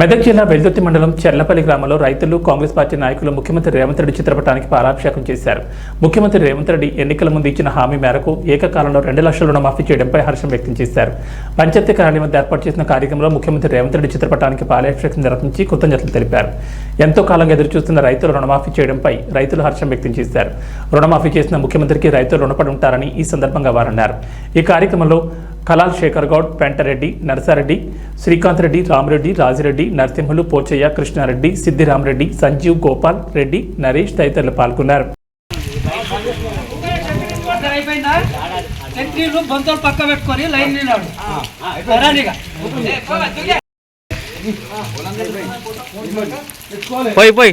మెదక్ జిల్లా వెల్దుర్తి మండలం చెర్లపల్లి గ్రామంలో రైతులు కాంగ్రెస్ పార్టీ నాయకులు ముఖ్యమంత్రి రేవంత్ రెడ్డి చిత్రపటానికి పాలాభిషేకం చేశారు. ముఖ్యమంత్రి రేవంత్ రెడ్డి ఎన్నికల ముందు ఇచ్చిన హామీ మేరకు ఏకకాలంలో రెండు లక్షల రుణమాఫీ చేయడంపై హర్షం వ్యక్తం చేశారు. పంచాయతీ కార్యాలయం వద్ద ఏర్పాటు చేసిన కార్యక్రమంలో ముఖ్యమంత్రి రేవంత్ రెడ్డి చిత్రపటానికి పాలాభిషేకం నిర్వహించి కృతజ్ఞతలు తెలిపారు. ఎంతో కాలంగా ఎదురుచూస్తున్న రైతులు రుణమాఫీ చేయడంపై రైతులు హర్షం వ్యక్తం చేశారు. రుణమాఫీ చేసిన ముఖ్యమంత్రికి రైతులు రుణపడి ఉంటారని ఈ సందర్భంగా వారన్నారు. ఈ కార్యక్రమంలో కలాల్ శేఖర్ గౌడ్ పెంటరెడ్డి నరసారెడ్డి శ్రీకాంత్ రెడ్డి రామరెడ్డి రాజిరెడ్డి నరసింహులు పోచయ్య కృష్ణారెడ్డి సిద్దిరామరెడ్డి సంజీవ్ గోపాల్ రెడ్డి నరేష్ తదితరులు పాల్గొన్నారు. పక్క పెట్టుకొని లైన్ పోయి పోయి.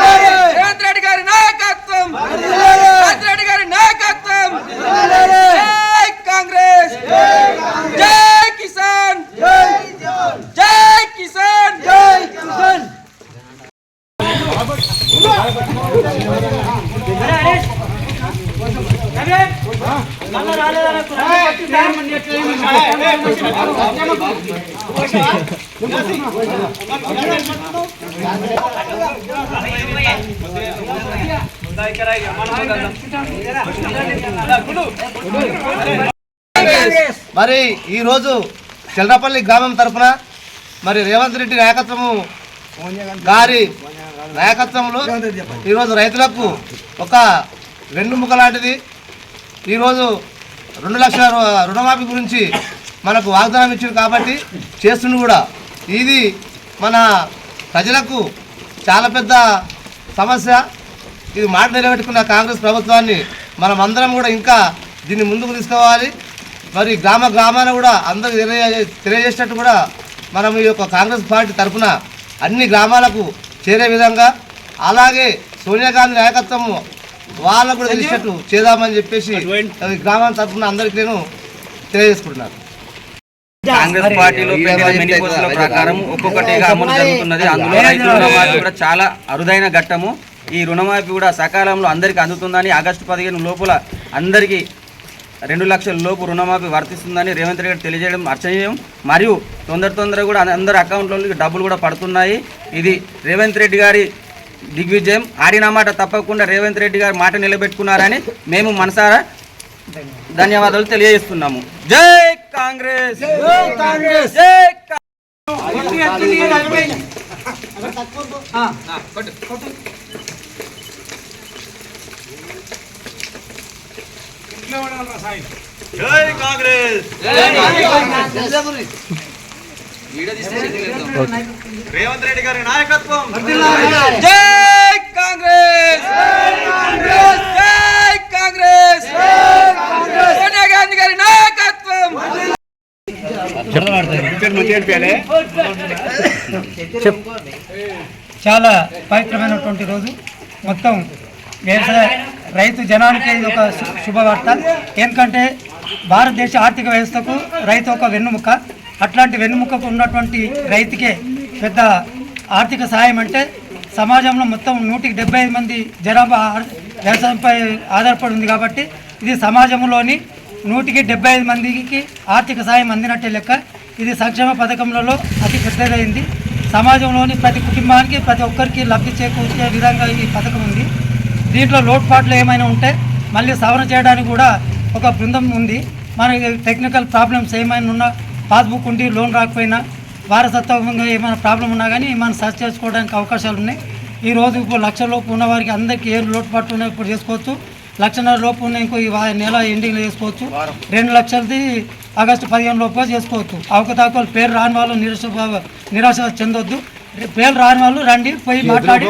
మరి ఈరోజు చిల్లరపల్లి గ్రామం తరఫున మరి రేవంత్ రెడ్డి నాయకత్వము గారి నాయకత్వంలో ఈరోజు రైతులకు ఒక వెన్నుముక లాంటిది. ఈరోజు రెండు లక్షల రుణమాఫీ గురించి మనకు వాగ్దానం ఇచ్చింది కాబట్టి చేస్తుంది కూడా. ఇది మన ప్రజలకు చాలా పెద్ద సమస్య. ఇది మాట నిలబెట్టుకున్న కాంగ్రెస్ ప్రభుత్వాన్ని మనం అందరం కూడా ఇంకా దీన్ని ముందుకు తీసుకోవాలి. మరి గ్రామ గ్రామాన కూడా అందరూ తెలియజే తెలియజేసినట్టు కూడా మనం ఈ యొక్క కాంగ్రెస్ పార్టీ తరఫున అన్ని గ్రామాలకు చేరే విధంగా. అలాగే సోనియా గాంధీ నాయకత్వము వాళ్ళకు కూడా తెలిసినట్టు చేద్దామని చెప్పేసి ఈ గ్రామాల తరఫున అందరికీ నేను తెలియజేసుకుంటున్నాను. కాంగ్రెస్ పార్టీలో ప్రకారం ఒక్కొక్కటిగా అమలు జరుగుతున్నది. అందులో రైతు రుణమాఫీ కూడా చాలా అరుదైన ఘట్టము. ఈ రుణమాఫీ కూడా సకాలంలో అందరికీ అందుతుందని ఆగస్టు పదిహేను లోపల అందరికీ రెండు లక్షల లోపు రుణమాఫీ వర్తిస్తుందని రేవంత్ రెడ్డి తెలియజేయడం అర్చనీయం. మరియు తొందర తొందర కూడా అందరి అకౌంట్లలో డబ్బులు కూడా పడుతున్నాయి. ఇది రేవంత్ రెడ్డి గారి దిగ్విజయం. ఆడిన మాట తప్పకుండా రేవంత్ రెడ్డి గారు మాట నిలబెట్టుకున్నారని మేము మనసారా ధన్యవాదాలు తెలియజేస్తున్నాము. జై కాంగ్రెస్! జై కాంగ్రెస్! జై కా- జై కాంగ్రెస్! జై కాంగ్రెస్! సోనియా గాంధీ గారి నాయకత్వం! చాలా పవిత్రమైనటువంటి రోజు. మొత్తం వ్యవసాయ రైతు జనానికి ఇది ఒక శుభవార్త. ఎందుకంటే భారతదేశ ఆర్థిక వ్యవస్థకు రైతు ఒక వెన్నుముక. అట్లాంటి వెన్నుముకకు ఉన్నటువంటి రైతుకే పెద్ద ఆర్థిక సహాయం అంటే సమాజంలో మొత్తం నూటికి డెబ్బై ఐదు మంది జనాభా వ్యవసాయంపై ఆధారపడి ఉంది కాబట్టి ఇది సమాజంలోని నూటికి డెబ్బై ఐదు మందికి ఆర్థిక సాయం అందినట్టే లెక్క. ఇది సంక్షేమ పథకంలో అతి పెద్దదైంది. సమాజంలోని ప్రతి కుటుంబానికి ప్రతి ఒక్కరికి లబ్ధి చేకూర్చే విధంగా ఈ పథకం ఉంది. దీంట్లో లోటుపాట్లు ఏమైనా ఉంటే మళ్ళీ సవరణ చేయడానికి కూడా ఒక బృందం ఉంది. మనకి టెక్నికల్ ప్రాబ్లమ్స్ ఏమైనా ఉన్నా పాస్బుక్ ఉండి లోన్ రాకపోయినా వారసత్వంగా ఏమైనా ప్రాబ్లం ఉన్నా కానీ మనం సర్చ్ చేసుకోవడానికి అవకాశాలు ఉన్నాయి. ఈ రోజు ఇప్పుడు లక్ష లోపు ఉన్న వారికి అందరికీ ఏ లోటుపాట్లు ఉన్నాయో ఇప్పుడు చేసుకోవచ్చు. లక్షన్నర లోపు ఉన్న ఇంకో ఈ నెల ఎండింగ్లో చేసుకోవచ్చు. రెండు లక్షలది ఆగస్టు పదిహేను లోపు చేసుకోవచ్చు. అవకతవకలు పేరు రాని వాళ్ళు నిరాశ నిరాశ చెందొద్దు. పేరు రాని వాళ్ళు రండి పోయి మాట్లాడి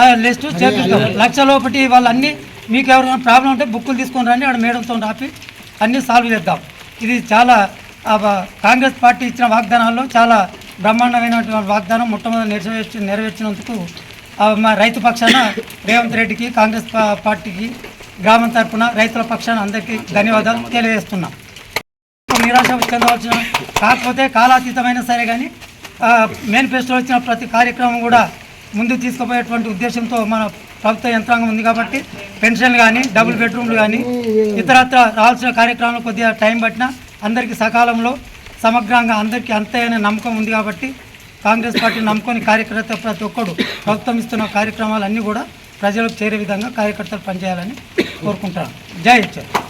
ఆ లిస్టు చేపిస్తాం. లక్ష లోపటి వాళ్ళన్నీ మీకు ఎవరైనా ప్రాబ్లం ఉంటే బుక్కులు తీసుకొని రండి ఆడ మేడంతో రాపి అన్నీ సాల్వ్ చేద్దాం. ఇది చాలా కాంగ్రెస్ పార్టీ ఇచ్చిన వాగ్దానాల్లో చాలా బ్రహ్మాండమైనటువంటి వాగ్దానం మొట్టమొదటి నెరవేర్చి నెరవేర్చినందుకు మా రైతు పక్షాన రేవంత్ రెడ్డికి కాంగ్రెస్ పార్టీకి గ్రామం తరఫున రైతుల పక్షాన అందరికీ ధన్యవాదాలు తెలియజేస్తున్నాం. నిరాశ చెందవలసిన కాకపోతే కాలాతీతమైన సరే కానీ మేనిఫెస్టోలో వచ్చిన ప్రతి కార్యక్రమం కూడా ముందుకు తీసుకుపోయేటువంటి ఉద్దేశంతో మన ప్రభుత్వ యంత్రాంగం ఉంది కాబట్టి పెన్షన్లు కానీ డబుల్ బెడ్రూమ్లు కానీ ఇతరత్ర రావాల్సిన కార్యక్రమాలు కొద్దిగా టైం పట్టినా అందరికీ సకాలంలో సమగ్రంగా అందరికీ అంతైన నమ్మకం ఉంది కాబట్టి కాంగ్రెస్ పార్టీ నమ్ముకొని కార్యకర్త ప్రతి ఒక్కడు ప్రభుత్వం ఇస్తున్న కార్యక్రమాలన్నీ కూడా ప్రజలకు చేరే విధంగా కార్యకర్తలు పనిచేయాలని కోరుకుంటున్నాను. జై ఇచ్చారు